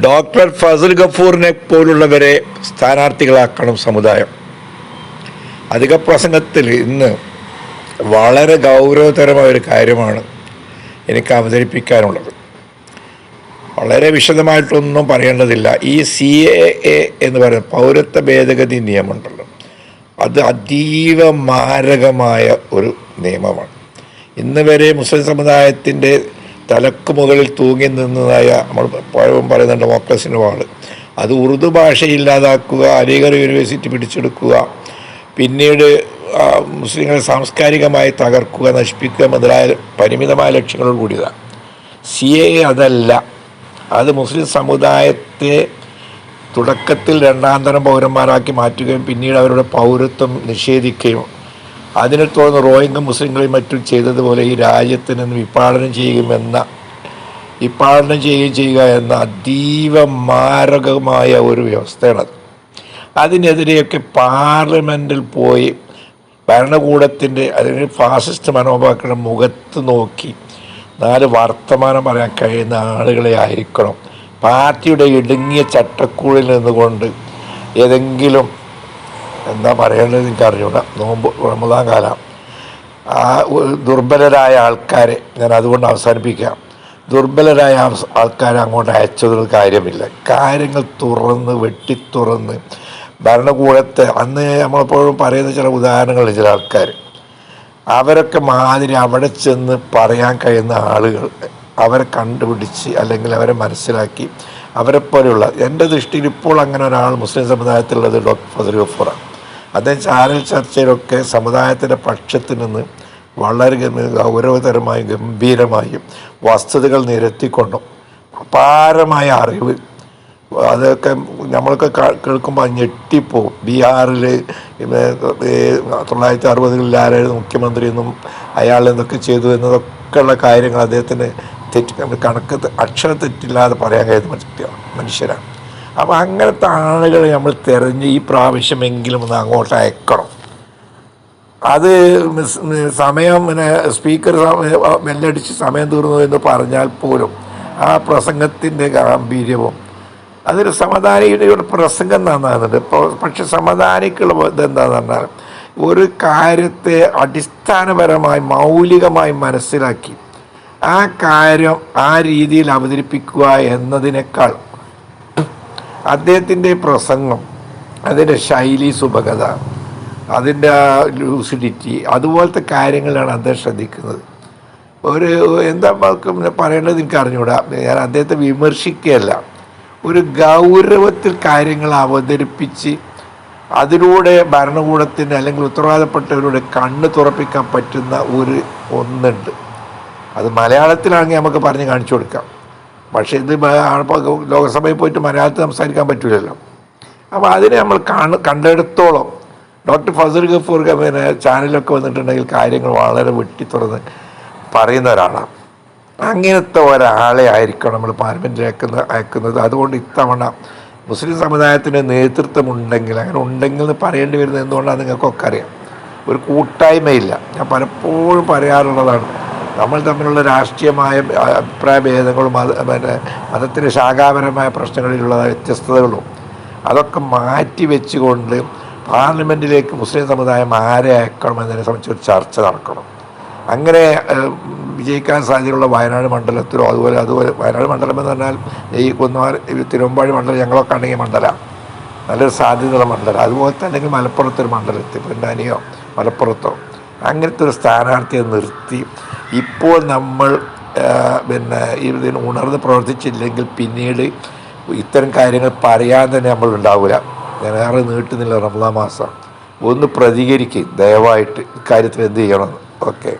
Doctor Fasal ഗഫൂറിനെ പോലുള്ളവരെ സ്ഥാനാർത്ഥികളാക്കണം സമുദായം. അധിക പ്രസംഗത്തിൽ ഇന്ന് വളരെ ഗൗരവതരമായ ഒരു കാര്യമാണ് എനിക്ക് അവതരിപ്പിക്കാനുള്ളത്. വളരെ വിശദമായിട്ടൊന്നും പറയേണ്ടതില്ല. ഈ സി എ എ എന്ന് പറയുന്ന പൗരത്വ ഭേദഗതി നിയമമുണ്ടല്ലോ. അത് അതീവ മാരകമായ ഒരു നിയമമാണ്. ഇന്ന് വരെ മുസ്ലിം സമുദായത്തിന്റെ തലക്ക് മുകളിൽ തൂങ്ങി നിന്നതായ നമ്മൾ പഴവും പറയുന്ന ഡെമോക്രസിന്റെ വാൾ അത് ഉറുദു ഭാഷ ഇല്ലാതാക്കുക യൂണിവേഴ്സിറ്റി പിടിച്ചെടുക്കുക പിന്നീട് മുസ്ലിങ്ങളെ സാംസ്കാരികമായി തകർക്കുക നശിപ്പിക്കുക മുതലായ പരിമിതമായ ലക്ഷ്യങ്ങളോട് കൂടിയതാണ് സി എ അതല്ല. അത് മുസ്ലിം സമുദായത്തെ തുടക്കത്തിൽ രണ്ടാം തരം പൗരന്മാരാക്കി മാറ്റുകയും പിന്നീട് അവരുടെ പൗരത്വം നിഷേധിക്കുകയും അതിനെ തുടർന്ന് റോഹിംഗ മുസ്ലിങ്ങളെയും മറ്റും ചെയ്തതുപോലെ ഈ രാജ്യത്ത് നിന്ന് വിപാടനം ചെയ്യുമെന്ന വിപാടനം ചെയ്യുകയും ചെയ്യുക എന്ന അതീവ മാരകമായ ഒരു വ്യവസ്ഥയാണത്. അതിനെതിരെയൊക്കെ പാർലമെന്റിൽ പോയി ഭരണകൂടത്തിന്റെ അതിന് ഫാസിസ്റ്റ് മനോഭാവങ്ങളുടെ മുഖത്ത് നോക്കി നാല് വർത്തമാനം പറയാൻ കഴിയുന്ന ആളുകളെ ആയിരിക്കണം. പാർട്ടിയുടെ ഇടുങ്ങിയ ചട്ടക്കൂടിൽ നിന്നുകൊണ്ട് ഏതെങ്കിലും എന്താ പറയേണ്ടത് എനിക്ക് അറിഞ്ഞൂടാ നോമ്പ് റമദാൻ കാലം. ആ ദുർബലരായ ആൾക്കാരെ ഞാൻ അതുകൊണ്ട് അവസാനിപ്പിക്കാം. ദുർബലരായ ആൾക്കാരെ അങ്ങോട്ട് അയച്ചതൊരു കാര്യമില്ല. കാര്യങ്ങൾ തുറന്ന് വെട്ടിത്തുറന്ന്. ഭരണകൂടത്തെ അന്ന് നമ്മളെപ്പോഴും പറയുന്ന ചില ഉദാഹരണങ്ങൾ ചില ആൾക്കാർ. അവരൊക്കെ മാതിരി അവിടെ ചെന്ന് പറയാൻ കഴിയുന്ന ആളുകൾ അവരെ കണ്ടുപിടിച്ച് അല്ലെങ്കിൽ അവരെ മനസ്സിലാക്കി അവരെപ്പോലെയുള്ള എന്റെ ദൃഷ്ടിയിൽ ഇപ്പോൾ അങ്ങനെ ഒരാൾ മുസ്ലിം സമുദായത്തിലുള്ളത് ഡോക്ടർ ഫസൽ ഗഫൂറാണ്. അദ്ദേഹം ചാനൽ ചർച്ചയിലൊക്കെ സമുദായത്തിന്റെ പക്ഷത്ത് നിന്ന് വളരെ ഗൗരവതരമായും ഗംഭീരമായും വസ്തുതകൾ നിരത്തിക്കൊണ്ടും. അപാരമായ അറിവ്. അതൊക്കെ നമ്മളൊക്കെ കേൾക്കുമ്പോൾ ഞെട്ടിപ്പോവും. ബീഹാറിൽ തൊള്ളായിരത്തി അറുപതുകളിൽ ആരായിരുന്നു മുഖ്യമന്ത്രി എന്നും അയാൾ എന്തൊക്കെ ചെയ്തു എന്നതൊക്കെയുള്ള കാര്യങ്ങൾ അദ്ദേഹത്തിന് തെറ്റ് കണക്ക് അക്ഷരത്തെറ്റില്ലാതെ അക്ഷരം തെറ്റില്ലാതെ പറയാൻ കഴിയുന്ന മനുഷ്യ- മനുഷ്യരാണ്. അപ്പോൾ അങ്ങനത്തെ ആളുകളെ നമ്മൾ തിരഞ്ഞ് ഈ പ്രാവശ്യമെങ്കിലും ഒന്ന് അങ്ങോട്ട് അയക്കണം. അത് സമയം പിന്നെ സ്പീക്കർ സമയം ബെല്ലടിച്ച് സമയം തീർന്നു എന്ന് പറഞ്ഞാൽ പോലും ആ പ്രസംഗത്തിന്റെ ഗാംഭീര്യവും അതൊരു സമതാനിയുടെ പ്രസംഗം നന്നാകുന്നുണ്ട് പക്ഷെ സമതാനിക്കുള്ള ഇതെന്താന്ന് പറഞ്ഞാൽ ഒരു കാര്യത്തെ അടിസ്ഥാനപരമായി മൗലികമായി മനസ്സിലാക്കി ആ കാര്യം ആ രീതിയിൽ അവതരിപ്പിക്കുക എന്നതിനേക്കാൾ അദ്ദേഹത്തിന്റെ പ്രസംഗം അതിന്റെ ശൈലി സുഭഗത അതിന്റെ ആ ലൂസിഡിറ്റി അതുപോലത്തെ കാര്യങ്ങളാണ് അദ്ദേഹം ശ്രദ്ധിക്കുന്നത്. ഒരു എന്താ പറയേണ്ടത് എനിക്ക് അറിഞ്ഞുകൂടാ. ഞാൻ അദ്ദേഹത്തെ വിമർശിക്കുകയല്ല. ഒരു ഗൗരവത്തിൽ കാര്യങ്ങൾ അവതരിപ്പിച്ച് അതിലൂടെ ഭരണകൂടത്തിന് അല്ലെങ്കിൽ ഉത്തരവാദപ്പെട്ടവരുടെ കണ്ണ് തുറപ്പിക്കാൻ പറ്റുന്ന ഒരു ഒന്നുണ്ട്. അത് മലയാളത്തിലാണെങ്കിൽ നമുക്ക് പറഞ്ഞ് കാണിച്ചു കൊടുക്കാം. പക്ഷേ ഇത് ലോകസഭയിൽ പോയിട്ട് മലയാളത്തിൽ സംസാരിക്കാൻ പറ്റില്ലല്ലോ അപ്പോൾ അതിനെ നമ്മൾ കാണ കണ്ടെടുത്തോളം ഡോക്ടർ ഫസൽ ഗഫൂർ പിന്നെ ചാനലൊക്കെ വന്നിട്ടുണ്ടെങ്കിൽ കാര്യങ്ങൾ വളരെ വെട്ടി തുറന്ന് പറയുന്ന ഒരാളാണ് അങ്ങനത്തെ ഒരാളെ ആയിരിക്കണം നമ്മൾ പാർലമെന്റിൽ അയക്കുന്ന അയക്കുന്നത്. അതുകൊണ്ട് ഇത്തവണ മുസ്ലിം സമുദായത്തിന് നേതൃത്വം ഉണ്ടെങ്കിൽ അങ്ങനെ ഉണ്ടെങ്കിൽ എന്ന് പറയേണ്ടി വരുന്നത് എന്തുകൊണ്ടാണ് നിങ്ങൾക്കൊക്കെ അറിയാം. ഒരു കൂട്ടായ്മയില്ല. ഞാൻ പലപ്പോഴും പറയാറുള്ളതാണ് നമ്മൾ തമ്മിലുള്ള രാഷ്ട്രീയമായ അഭിപ്രായ ഭേദങ്ങളും മത പിന്നെ മതത്തിന്റെ ശാഖാപരമായ പ്രശ്നങ്ങളിലുള്ള വ്യത്യസ്തതകളും അതൊക്കെ മാറ്റി വെച്ചുകൊണ്ട് പാർലമെന്റിലേക്ക് മുസ്ലിം സമുദായം ആരെ അയക്കണം എന്നതിനെ സംബന്ധിച്ച് ഒരു ചർച്ച നടക്കണം. അങ്ങനെ വിജയിക്കാൻ സാധ്യതയുള്ള വയനാട് മണ്ഡലത്തിലോ അതുപോലെ അതുപോലെ വയനാട് മണ്ഡലം എന്ന് പറഞ്ഞാൽ ഈ കുന്നുമാർ തിരുവമ്പാടി മണ്ഡലം ഞങ്ങളൊക്കെ ആണെങ്കിൽ മണ്ഡലം നല്ലൊരു സാധ്യതയുള്ള മണ്ഡലം അതുപോലെ അല്ലെങ്കിൽ മലപ്പുറത്തൊരു മണ്ഡലത്തിൽ പൊന്നാനിയോ മലപ്പുറത്തോ അങ്ങനത്തെ ഒരു സ്ഥാനാർത്ഥിയെ നിർത്തി ഇപ്പോൾ നമ്മൾ പിന്നെ ഇതിന് ഉണർന്ന് പ്രവർത്തിച്ചില്ലെങ്കിൽ പിന്നീട് ഇത്തരം കാര്യങ്ങൾ പറയാൻ തന്നെ നമ്മൾ ഉണ്ടാവില്ല. ഞാനേറെ നീട്ടുന്നില്ല റമദാൻ മാസം. ഒന്ന് പ്രതികരിക്കും ദയവായിട്ട് ഇക്കാര്യത്തിൽ എന്ത് ചെയ്യണം? ഓക്കെ.